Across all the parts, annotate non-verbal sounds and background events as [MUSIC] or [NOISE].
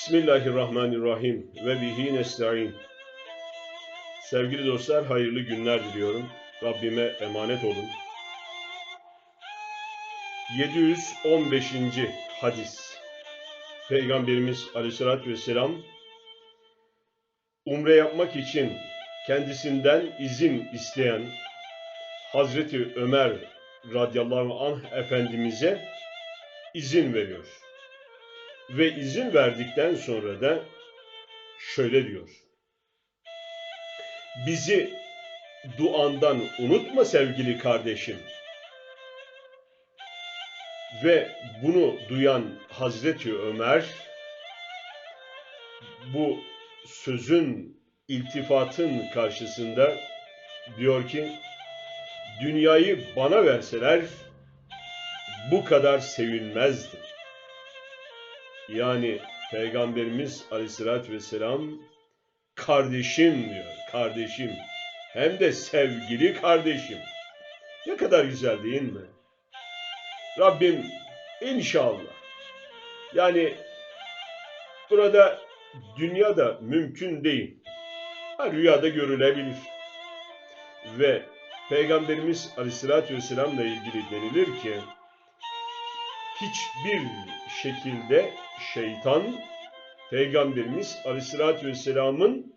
Bismillahirrahmanirrahim ve bihi nesta'in. Sevgili dostlar hayırlı günler diliyorum. Rabbime emanet olun. 715. hadis. Peygamberimiz Aleyhisselatü Vesselam umre yapmak için kendisinden izin isteyen Hazreti Ömer radıyallahu anh efendimize izin veriyor. Ve izin verdikten sonra da şöyle diyor. Bizi duandan unutma sevgili kardeşim. Ve bunu duyan Hazreti Ömer bu sözün iltifatın karşısında diyor ki dünyayı bana verseler bu kadar sevinmezdim. Yani Peygamberimiz Aleyhisselatü Vesselam kardeşim diyor, kardeşim. Hem de sevgili kardeşim. Ne kadar güzel değil mi? Rabbim inşallah. Yani burada dünyada mümkün değil. Ha, rüyada görülebilir. Ve Peygamberimiz Aleyhisselatü Vesselam'la ilgili denilir ki hiçbir şekilde şeytan Peygamberimiz Aleyhisselatü Vesselam'ın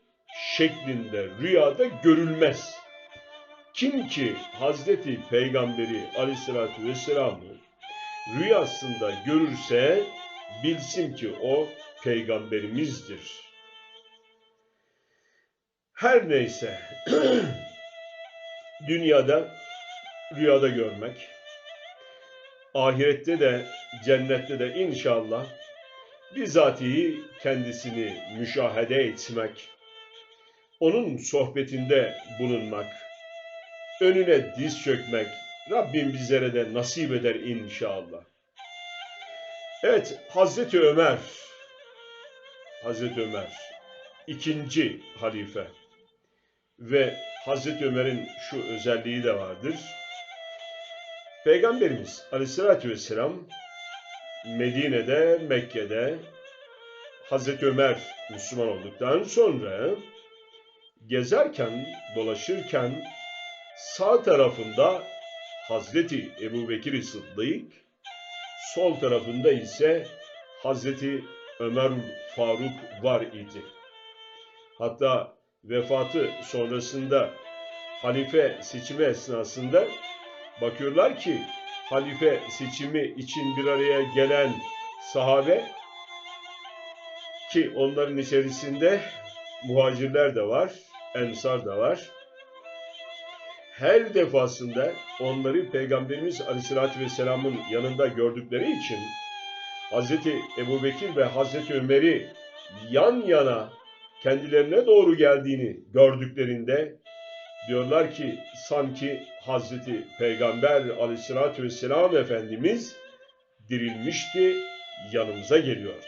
şeklinde rüyada görülmez. Kim ki Hazreti Peygamberi Aleyhisselatü Vesselam'ı rüyasında görürse bilsin ki o peygamberimizdir. Her neyse [CLEARS THROAT] dünyada rüyada görmek, ahirette de cennette de inşallah bizatihi kendisini müşahede etmek, onun sohbetinde bulunmak, önüne diz çökmek Rabbim bizlere de nasip eder inşallah. Evet Hazreti Ömer, Hazreti Ömer ikinci halife ve Hazreti Ömer'in şu özelliği de vardır. Peygamberimiz Aleyhisselatü Vesselam Medine'de, Mekke'de Hazreti Ömer Müslüman olduktan sonra gezerken, dolaşırken sağ tarafında Hazreti Ebu Bekir Sıddık, sol tarafında ise Hazreti Ömer Faruk var idi. Hatta vefatı sonrasında halife seçimi esnasında bakıyorlar ki halife seçimi için bir araya gelen sahabe ki onların içerisinde muhacirler de var, ensar da var. Her defasında onları Peygamberimiz Aleyhisselatü Vesselam'ın yanında gördükleri için Hazreti Ebu Bekir ve Hazreti Ömer'i yan yana kendilerine doğru geldiğini gördüklerinde diyorlar ki sanki Hazreti Peygamber Aleyhisselatü Vesselam Efendimiz dirilmişti, yanımıza geliyordu.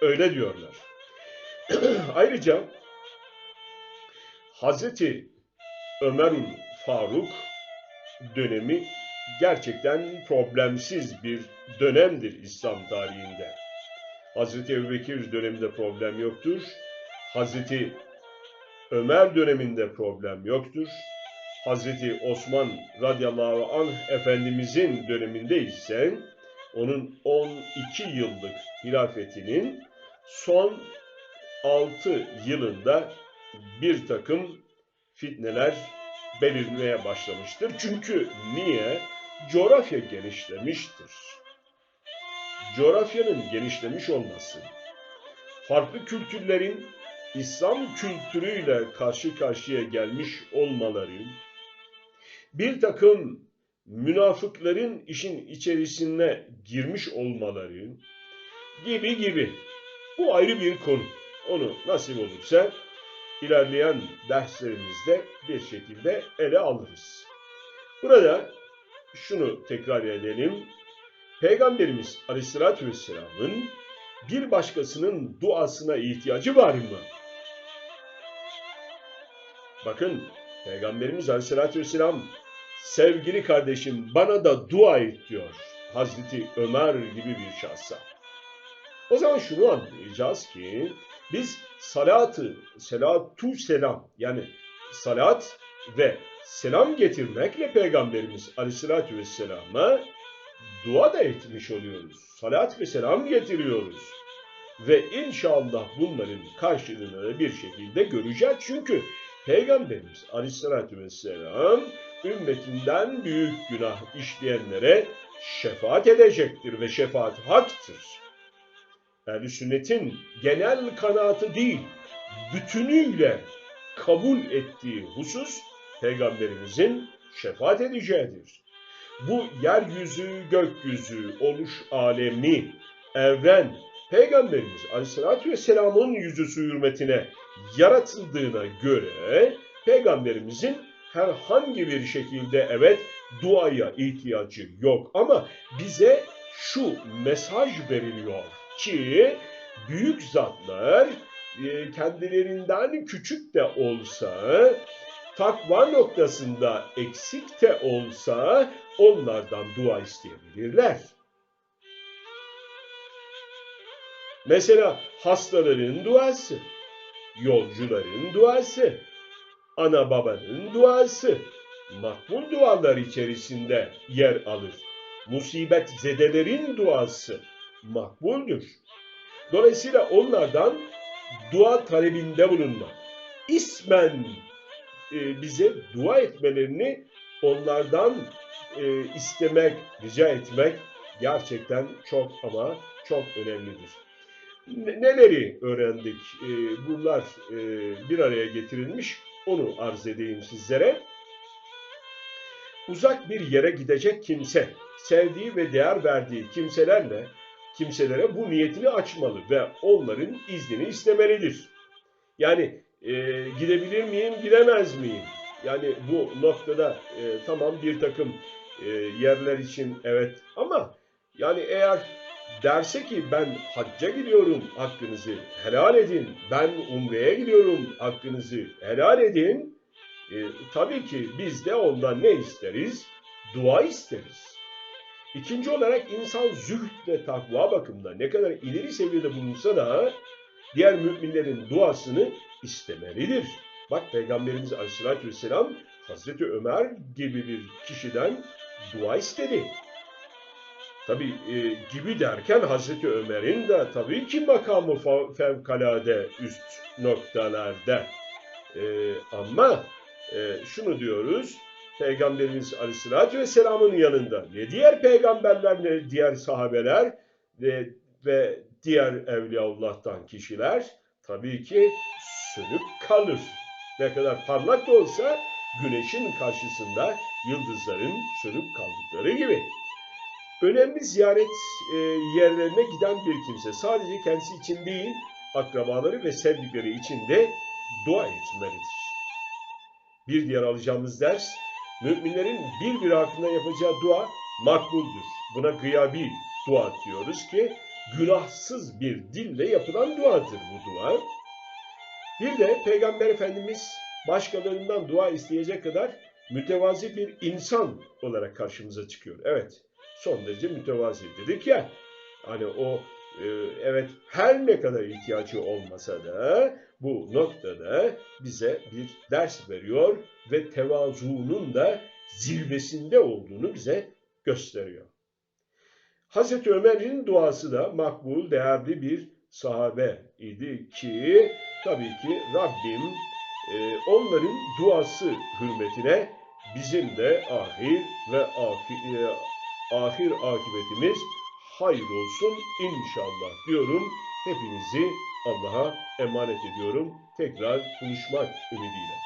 Öyle diyorlar. [CLEARS THROAT] Ayrıca Hazreti Ömerül Faruk dönemi gerçekten problemsiz bir dönemdir İslam tarihinde. Hazreti Ebubekir döneminde problem yoktur. Hazreti Ömer döneminde problem yoktur. Hazreti Osman radıyallahu anh Efendimizin döneminde ise onun 12 yıllık hilafetinin son 6 yılında bir takım fitneler belirmeye başlamıştır. Çünkü niye? Coğrafya genişlemiştir. Coğrafyanın genişlemiş olması, farklı kültürlerin İslam kültürüyle karşı karşıya gelmiş olmaları, bir takım münafıkların işin içerisine girmiş olmaları gibi gibi. Bu ayrı bir konu. Onu nasip olursa ilerleyen derslerimizde bir şekilde ele alırız. Burada şunu tekrar edelim. Peygamberimiz Aleyhisselatü Vesselam'ın bir başkasının duasına ihtiyacı var mı? Bakın Peygamberimiz Aleyhisselatü Vesselam sevgili kardeşim bana da dua et diyor Hazreti Ömer gibi bir şahsa. O zaman şunu anlayacağız ki biz salatı, selatu selam yani salat ve selam getirmekle Peygamberimiz Aleyhisselatü Vesselam'a dua da etmiş oluyoruz. Salat ve selam getiriyoruz. Ve inşallah bunların karşılığını bir şekilde göreceğiz. Çünkü Peygamberimiz Aleyhisselatü Vesselam ümmetinden büyük günah işleyenlere şefaat edecektir ve şefaat haktır. Yani sünnetin genel kanaatı değil, bütünüyle kabul ettiği husus Peygamberimizin şefaat edeceğidir. Bu yeryüzü, gökyüzü, oluş alemi, evren, Peygamberimiz Aleyhisselatü Vesselam'ın yüzüsü hürmetine yaratıldığına göre Peygamberimizin herhangi bir şekilde evet duaya ihtiyacı yok ama bize şu mesaj veriliyor ki büyük zatlar e, kendilerinden küçük de olsa takva noktasında eksik de olsa onlardan dua isteyebilirler. Mesela hastaların duası, yolcuların duası, ana babanın duası makbul dualar içerisinde yer alır. Musibet zedelerin duası makbuldür. Dolayısıyla onlardan dua talebinde bulunma. İsmen e, bize dua etmelerini onlardan e, istemek, rica etmek gerçekten çok ama çok önemlidir. Ne- Neleri öğrendik? E, bunlar e, bir araya getirilmiş. Onu arz edeyim sizlere. Uzak bir yere gidecek kimse, sevdiği ve değer verdiği kimselerle kimselere bu niyetini açmalı ve onların iznini istemelidir. Yani e, gidebilir miyim, gidemez miyim? Yani bu noktada e, tamam bir takım e, yerler için evet ama yani eğer derse ki ben hacca gidiyorum hakkınızı helal edin, ben umreye gidiyorum hakkınızı helal edin. E, tabii ki biz de ondan ne isteriz? Dua isteriz. İkinci olarak insan zühd ve takva bakımında ne kadar ileri seviyede bulunsa da diğer müminlerin duasını istemelidir. Bak Peygamberimiz Aleyhisselatü Vesselam Hazreti Ömer gibi bir kişiden dua istedi. Tabi gibi derken Hazreti Ömer'in de tabii ki makamı fevkalade üst noktalarda. E, ama e, şunu diyoruz, Peygamberimiz Aleyhisselatü Vesselam'ın yanında ne diğer peygamberler ne diğer sahabeler ve, ve diğer Evliyaullah'tan kişiler tabii ki sönüp kalır. Ne kadar parlak da olsa güneşin karşısında yıldızların sönüp kaldıkları gibi. Önemli ziyaret e, yerlerine giden bir kimse sadece kendisi için değil, akrabaları ve sevdikleri için de dua etmelidir. Bir diğer alacağımız ders, müminlerin birbiri hakkında yapacağı dua makbuldür. Buna gıyabi dua diyoruz ki, günahsız bir dille yapılan duadır bu dua. Bir de Peygamber Efendimiz başkalarından dua isteyecek kadar mütevazi bir insan olarak karşımıza çıkıyor. Evet, son derece mütevazi dedik ya. Hani o e, evet her ne kadar ihtiyacı olmasa da bu noktada bize bir ders veriyor ve tevazuunun da zirvesinde olduğunu bize gösteriyor. Hazreti Ömer'in duası da makbul, değerli bir sahabe idi ki tabii ki Rabbim e, onların duası hürmetine bizim de ahir ve e, ahir akıbetimiz hayır olsun inşallah diyorum. Hepinizi Allah'a emanet ediyorum. Tekrar buluşmak ümidiyle.